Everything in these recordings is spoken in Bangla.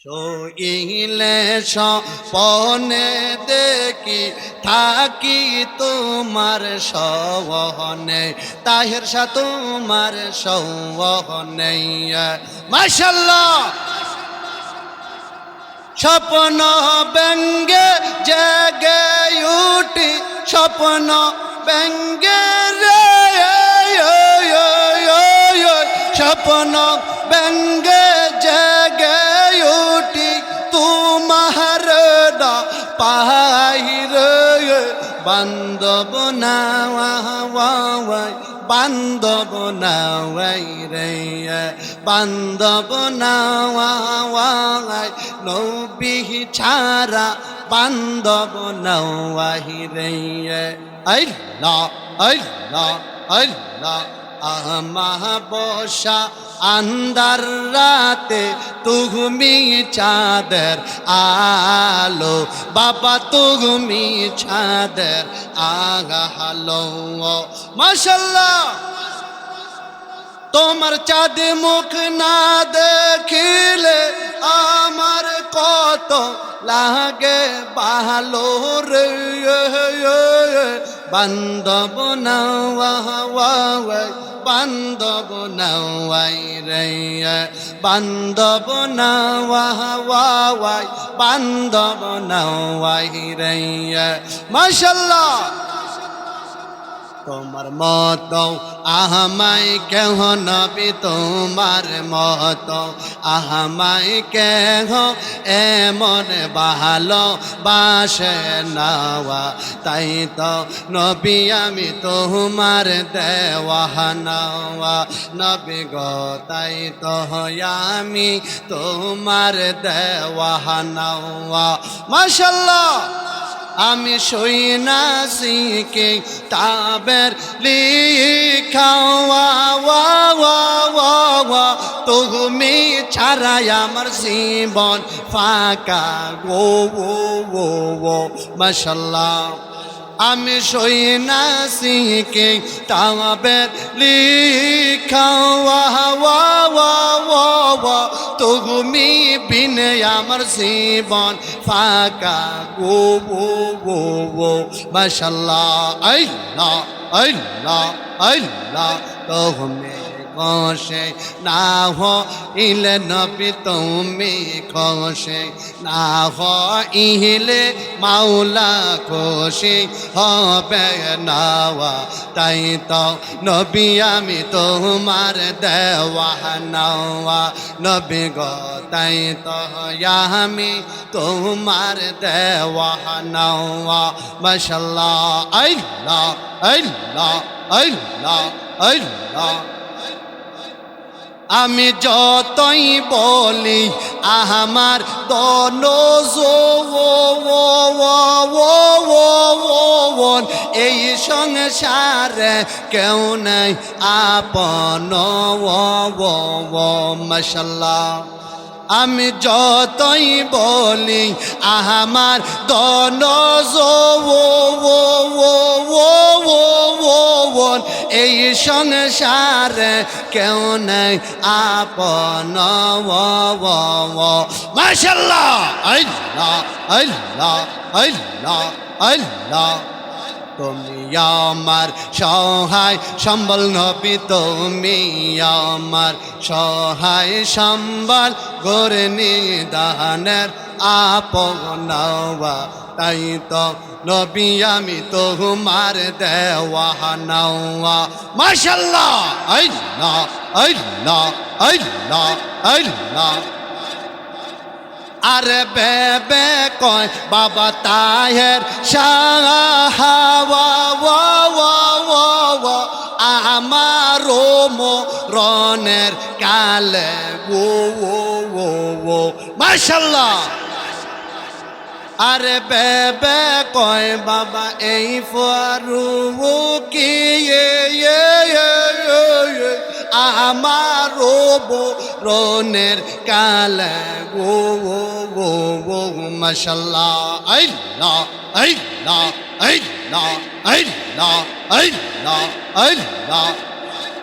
শইলে সপনে দেখি থাকি তোমার সহনে তাহের সা তোমার সহনে মাশাল্লাহ স্বপ্ন ব্যঙ্গে জেগে উঠি, স্বপ্ন ব্যঙ্গে রে স্বপ্ন ব্যঙ্গে জেগে বান্ধব না বান্ধব না রে বান্ধব নাওয়াই নৌবিহি ছাড়া বান্ধব নাওয়াহি রে আল্লাহ আল্লাহ আল্লাহ। আহমাহ বসা আন্দার রাতে তুমি চাঁদের আলো। বাবা তুমি চাঁদের আগা হালো মাশাল্লাহ, তোমার চাঁদ মুখ না দেখিলে আমার কত লাগে ভালো রে। বান্ধব নাওয়াই বান্ধব নাওয়াই রে বান্ধব নাওয়াই বান্ধব নাওয়াই রে মাশাল্লাহ! তোমার মত। আহমাই কেহ নবী তোমার মত। আহমাই কেহ এমন বাহালো বাসে নাওয়া। তাই তো নবী, আমি তোমার দেওয়া নাওয়া। নবী গো, তাই তো আমি তোমার দেওয়া নাওয়া। মাশাল্লাহ। আমি না তাবের লিখাওয়া ওয়া ওয়া ওয়া ওয়া তুমি ছাড়াই আমার জীবন ফাঁকা। গো ও, মাশাল্লাহ। আমি সই না শিখে তাবের লিখাওয়া ওয়া ওয়া ওয়া ওয়া তুমি বিনে আমার জীবন ফাঁকা গো বো বো বো মাশাল্লাহ, আল্লাহ আল্লাহ আল্লাহ। তুমি খসে। না হো ইলে নবী তুমি খসে। না হো ইহলে মাওলা খুশি হবে নাওয়া, তাই তো নবী আমি তোমার দেওয়া নাওয়া। নবী গো, তাই তো আমি তোমার দেওয়া নাওয়া। মাশাল্লাহ, আল্লাহ আল্লাহ আল্লাহ আল্লাহ। আমি যতই বলি আমার দন এই সংসারে কেউ নাই আপন মশাল্লাহ আমি যতই বলি আমার দন এই সংসারে কেউ নেই আপন মাশাল্লাহ আল্লাহ আল্লাহ আল্লাহ আল্লাহ। তুমি আমার সহায় সম্বল নবী, তুমি আমার সহায় সম্বল গরে নিদানের আপনাওয়া তাই তো নবী, আমি তোমার দেওয়া নাওয়া। মাশাল্লাহ আল্লাহ আল্লাহ আল্লাহ আল্লাহ। আরে বেবে কয় বাবা তাহের আমারো রনের কালে ও ও ও আরে বেবে কয়, বাবা, এই ফারু কি? আমার রনের কালে গো গো গো গো মশাল্লাহ আল্লাহ আল্লাহ আল্লাহ আল্লাহ আল্লাহ।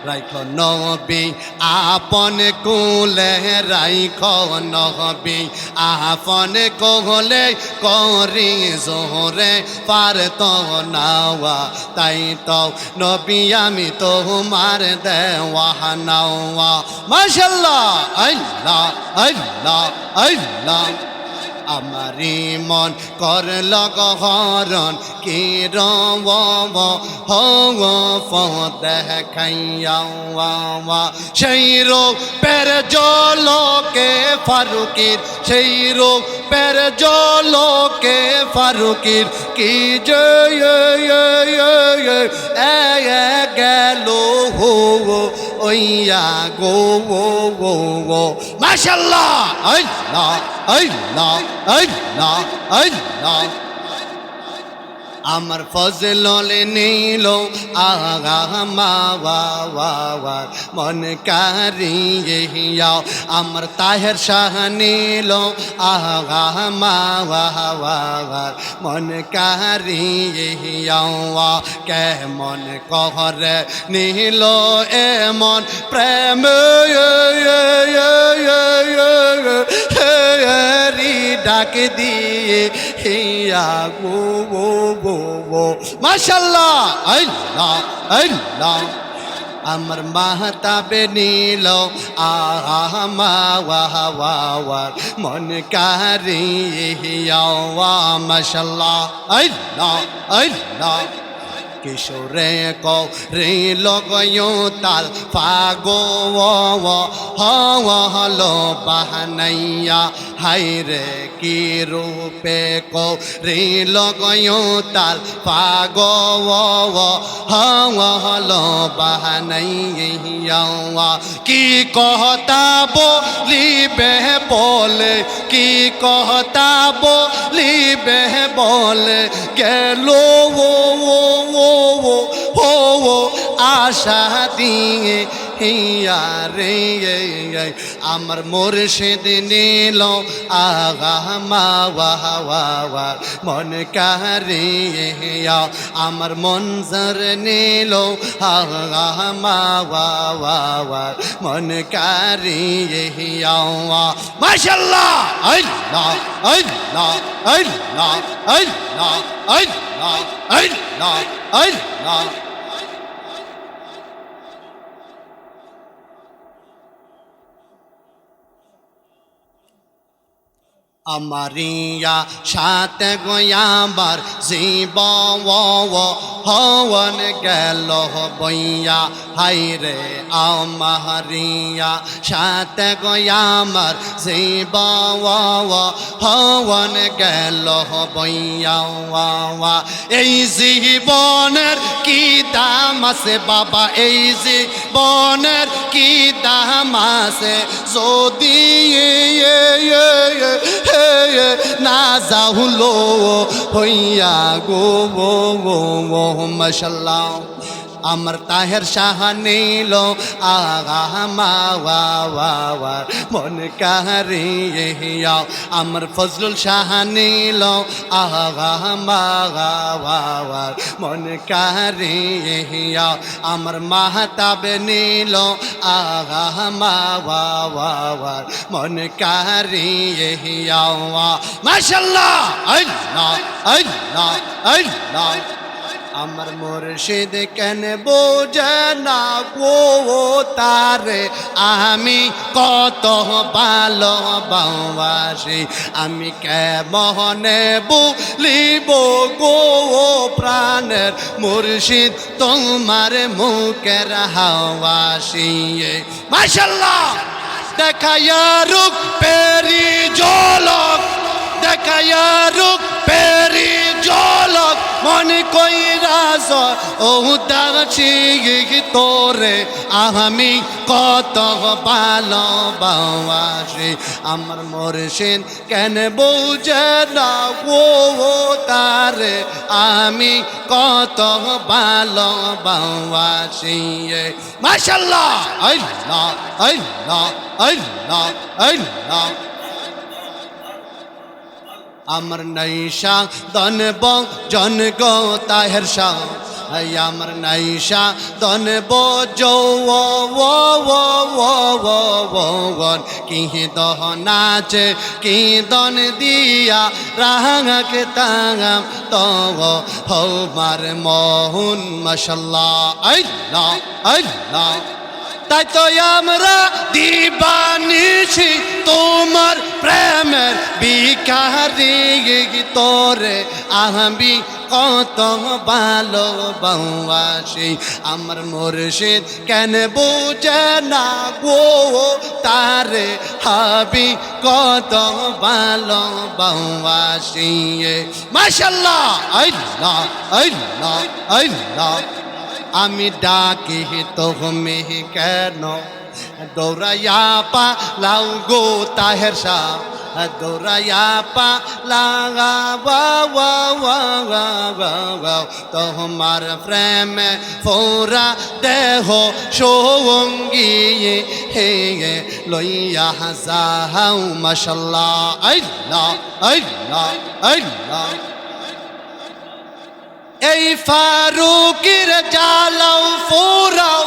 রাইখ নবী, আপন কুলে রাইখ নবী, আপন কোলে করি জোরে পার তো নাওয়া, তাই তো নবী আমি তোমার দেওয়া নাওয়া। মাশাল্লাহ, আল্লাহ আল্লাহ আল্লাহ। আমারি মন করল গহরণ কি রব হব দেখাইয়া সেই রোগ পের জলকে ফারুকির, সেই রোগ পের জলকে ফারুকির, কি যে গেল হো। ya go go go go mashallah allah allah allah allah আমার ফজল নীল আগা মাওয়ার মন কারিয়াও আমার তাহের শাহ নীল আগা মাওয়ার মন কারিয়াও কেমন কহরে নীল এমন প্রেম রি ডাক দিয়ে হিয়া গো গো গো গো। মাশাল্লাহ আল্লাহ আল্লাহ। আমার মাহতাবে নীল আহমাওয়ার মন কারিয়া মাশাল্লাহ আল্লাহ আল্লাহ। কিশোরে রে লগয়ো তাল ফাগো হল হলো বাহানাইয়া হাই রে কি রূপে কো রে লগয়ো তাল ফাগো হল হলো বাহানাইয়া কি कहता बोली बह बोले की कहता बोली बह बोले गैलो वो वो वो ও ও আশা দিয়ে হিয়া রে আমার মোরশেদ নীল আগা মাওয়া মন কারিয়া আমার মনজর নীল আগা মাওয়া মন কারিয়া মাশাল্লাহ আল্লাহ আল্লাহ আল্লাহ আল্লাহ আল্লাহ আল্লাহ। না আমারিয়া সাত গোয়াবার জীব হওয়ান গেল বইয়া হাই রে আমারিয়া সাত গোয়ামার জীব হওয়ান গেল বইয়া এই জীবনের কি দাম আছে বাবা এই জীবনের কি দাম আছে যদি না যাহুলো হইয়া গো মশাল্লাহ। আমার তাহের শাহ নীল আগা মাওয়ার মন কারিয়া আমার ফজলুল শাহ নীল আগা মাওয়ার মন কারিয়া আমার মাহতাব নীল আগা মাওয়ার মন কারিয়া মাশাল্লাহ আল্লাহ আল্লাহ আল্লাহ আমার মুর্শিদ কেন বোঝে না? গো তারে আমি কত ভালো বাসি আমি কেমনে বলিব গো প্রাণের মুর্শিদ? তোমার মুখের হাওয়াসিয়ে মাশাল্লাহ দেখায়া রূপ পেরি জলক দেখায়া রূপ পেরি জলক মনে কইরা ও দাছি তোরে, আমি কত ভালো বাসি আমার মরসিন কেন বউজে না, ও তারে, আমি কত ভালো বাসি মাশাল্লাহ, আল্লাহ আল্লাহ আল্লাহ আল্লাহ। আমার নাইশা দন জন গো, তাহের শাহ আমার নাইশা দন বো গন কিহে দহ নাচে, কি দন দিয়া রাহাঙ্গ তাঙাম তো হৌমার মোহন মশাল্লা আই না আই না তাই তো আমরা দিবানিছি তোমার প্রেমের বিকারি তোরে আমি কত ভালো বাসি আমার মুর্শিদ কেন বুঝে না গো? তারে হাবি কত ভালো বাসি মাশাল্লাহ, আল্লাহ আল্লাহ আল্লাহ। আমি ডাকি তোহমে কেন? দৌড়াইয়া পা লাউ গো তাহের শাহ দৌড়াইয়া পা লাগা তোমার প্রেমে ফোরা দেহ সঙ্গী হে লইয়া হাসাও মাশাল্লাহ, আল্লাহ আল্লাহ আল্লাহ। এই ফারুকির জালাও ফোরাও।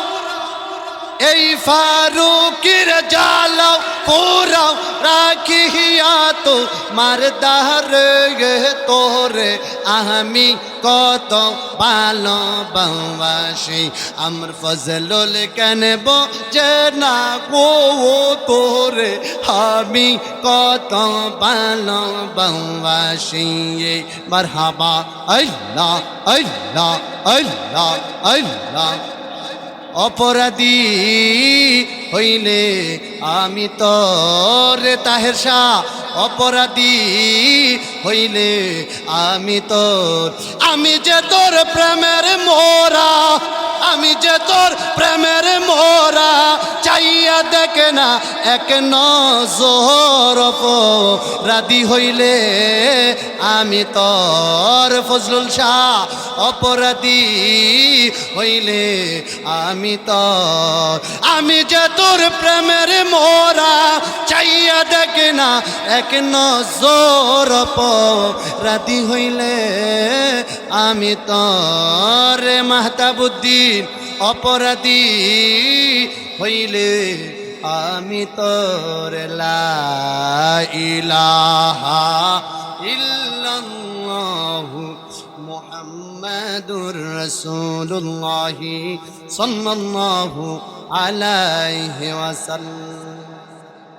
এই ফারুকির জালাও ফোরাও। রাখিয়া তো মারদার গে তোরে আমি কত ভালো বাসি আমার ফজলুল কেন যে না গো তোরে আমি কত ভালো বাসি মারহাবা আল্লাহ আল্লাহ আল্লাহ আল্লাহ অপরাধী হইলে আমি তরে তাহের শাহ। অপরাধী হইলে আমি তোর আমি যে তোর প্রেমের মোরা আমি যে তোর প্রেমের মোরা। দেখে না এক নজর রাধি হইলে আমি তোর ফজলুল শাহ। অপরাধী হইলে আমি তোর। আমি যে তোর প্রেমের মোরা, চাইয়া দেখে না এক নজর রাধি হইলে আমি তোর মাহতাবুদ্দিন। অপরাধী হইলে আমি তোর ইলাহা ইল্লাল্লাহু মুহাম্মাদুর রাসূলুল্লাহ সাল্লাল্লাহু আলাইহি ওয়াসাল্লাম।